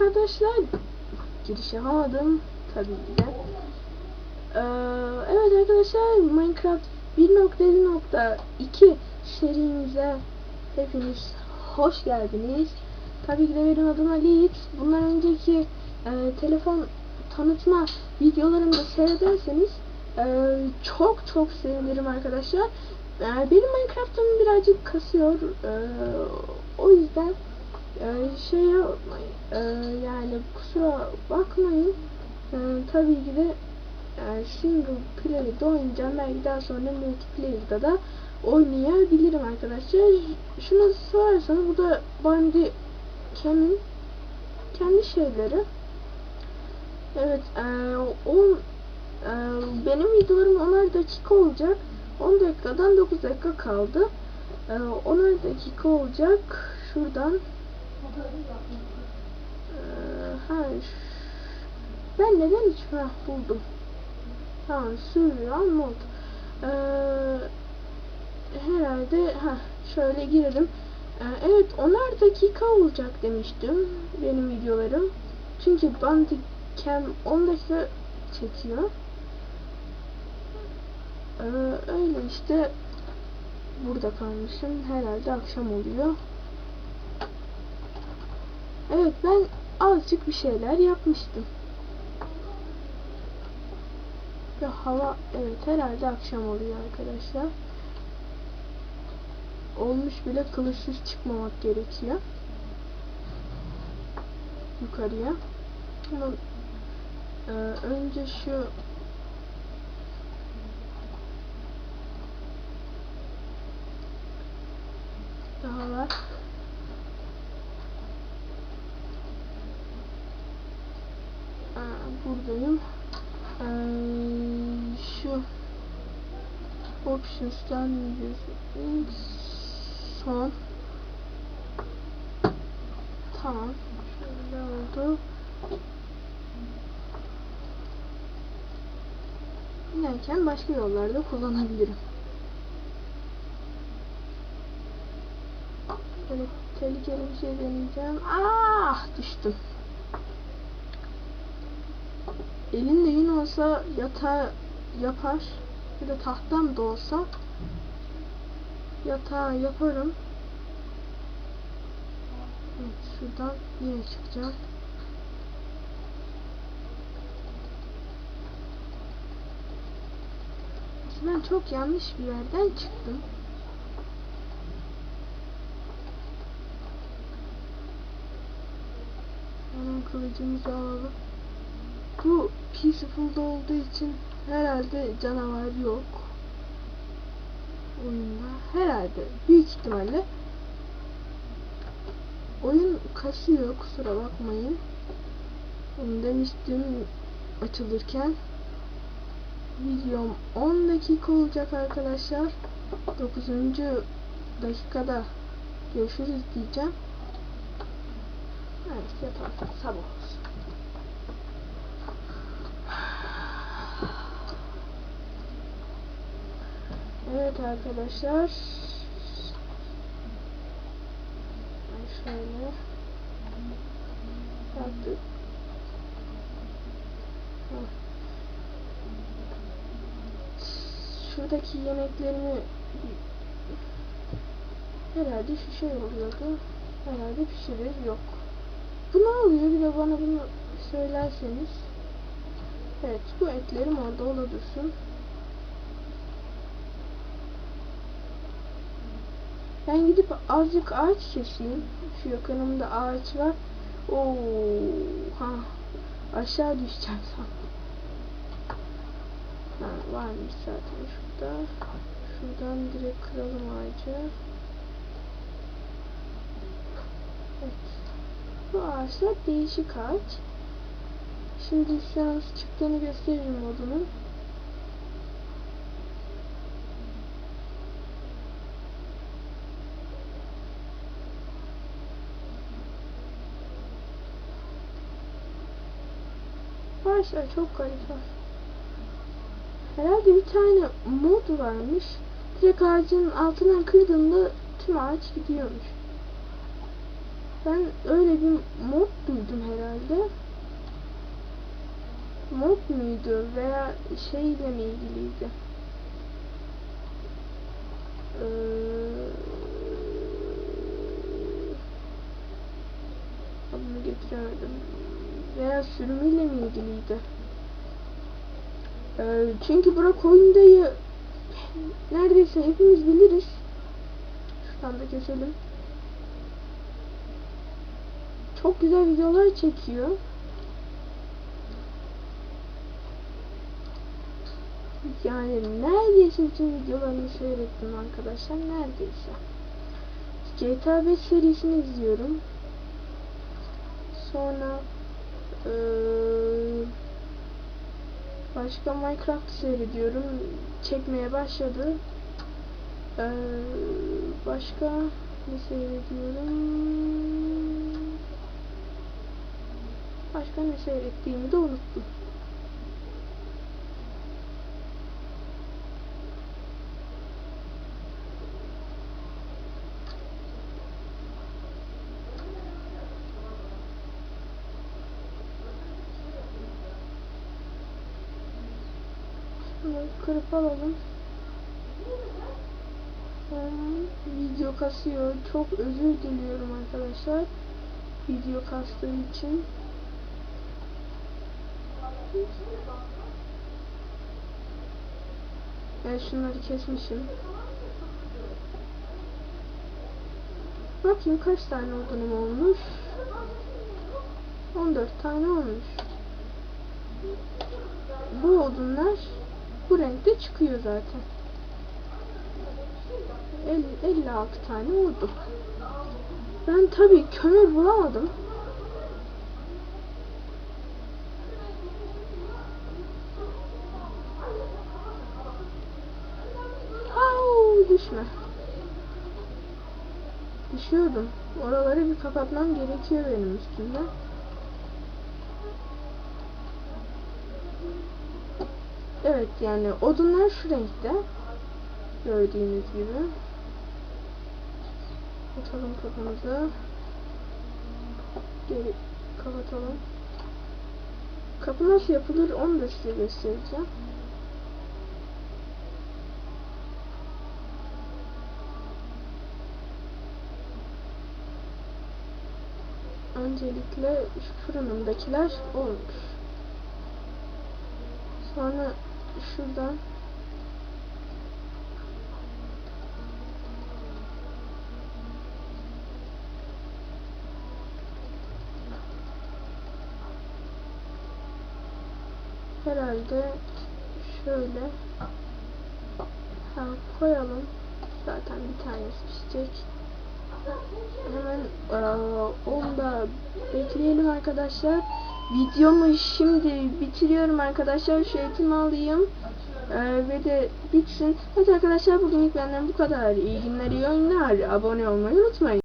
arkadaşlar. Giriş yapamadım tabii ki de. Ee, evet arkadaşlar Minecraft 1.7.2 serimize hepiniz hoş geldiniz. Tabii ki de benim adım Ali Bundan önceki e, telefon tanıtma videolarımda seyrederseniz e, çok çok sevinirim arkadaşlar. E, benim Minecraft'ım birazcık kasıyor. E, o yüzden e, şey yapmayın. E, yani kusura bakmayın. E, tabii ki de e, single player'da oynayacağım. Belki daha sonra multiplayer'da da oynayabilirim arkadaşlar. Şunu sorarsanız bu da Bandi Cam'in kendi şeyleri. Evet, e, o e, benim videolarım 10'ar dakika olacak. 10 dakikadan 9 dakika kaldı. E, 10'ar dakika olacak. Şuradan e, ha, ben neden hiç ha, buldum. Tamam, sürüyor mod. E, herhalde ha şöyle girelim. E, evet, 10'ar dakika olacak demiştim benim videolarım. Çünkü Bandicam 10 dakika çekiyor. Ee, öyle işte burada kalmışım. Herhalde akşam oluyor. Evet ben azıcık bir şeyler yapmıştım. Ve hava evet herhalde akşam oluyor arkadaşlar. Olmuş bile kılıçsız çıkmamak gerekiyor. Yukarıya. Ama ee, önce şu daha var. Aa, buradayım. Options'tan son tamam şöyle oldu. İnerken başka yollarda kullanabilirim. Böyle tehlikeli bir şey deneyeceğim. Ah düştüm. Elinde yün olsa yatağı yapar ya da tahtam da olsa yatağı yaparım. Evet, şuradan yine çıkacağım. Ben çok yanlış bir yerden çıktım. Hemen kılıcımızı alalım. Bu peaceful'da olduğu için herhalde canavar yok oyunda. Herhalde büyük ihtimalle oyun kasıyor kusura bakmayın. Onu demiştim açılırken. Videom 10 dakika olacak arkadaşlar. 9. dakikada görüşürüz diyeceğim. Evet yaparsak sabah olsun. Evet arkadaşlar. Şöyle. Artık. Şuradaki yemeklerimi herhalde şu şey oluyordu. Herhalde pişirir yok. Bu ne oluyor? Bir de bana bunu söylerseniz. Evet bu etlerim orada ola dursun. Ben gidip azıcık ağaç keseyim. Şu yakınımda ağaç var. Oo, ha aşağı düşeceğim sandım. Ha, varmış zaten şurada. Şuradan direkt kıralım ağacı. Evet. Bu ağaçlar değişik ağaç. Şimdi nasıl çıktığını gösteririm modunun. Arkadaşlar çok garip. Herhalde bir tane mod varmış. Direkt ağacın altından kırdığında tüm ağaç gidiyormuş. Ben öyle bir mod duydum herhalde. Mod muydu veya şeyle mi ilgiliydi? Ee, adını getiremedim. Veya sürümüyle mi ilgiliydi? Ee, çünkü Burak oyundayı neredeyse hepimiz biliriz. Şuradan da keselim. Çok güzel videolar çekiyor. Yani neredeyse bütün videolarını seyrettim arkadaşlar. Neredeyse. GTA 5 serisini izliyorum. Sonra eee, başka Minecraft seyrediyorum. Çekmeye başladı. Eee, başka ne seyrediyorum? Başka ne seyrettiğimi de unuttum. Bunları kırıp alalım. Video kasıyor. Çok özür diliyorum arkadaşlar. Video kastığı için. Ben şunları kesmişim. Bakayım kaç tane odunum olmuş. 14 tane olmuş. Bu odunlar bu renkte çıkıyor zaten. El- 56 tane oldu. Ben tabii kömür bulamadım. Au, düşme. Düşüyordum. Oraları bir kapatmam gerekiyor benim üstümde. Evet yani odunlar şu renkte. Gördüğünüz gibi. Açalım kapımızı. Geri kapatalım. Kapı nasıl yapılır onu da size göstereceğim. Öncelikle şu fırınımdakiler olmuş. Sonra şuradan herhalde şöyle ha, koyalım. Zaten bir tanesi pişecek. Hemen eee, onu da bekleyelim arkadaşlar. Videomu şimdi bitiriyorum arkadaşlar. Şu etimi alayım. Eee, ve de bitsin. Evet arkadaşlar bugünlük benden bu kadar. İyi günler, iyi oyunlar. Abone olmayı unutmayın.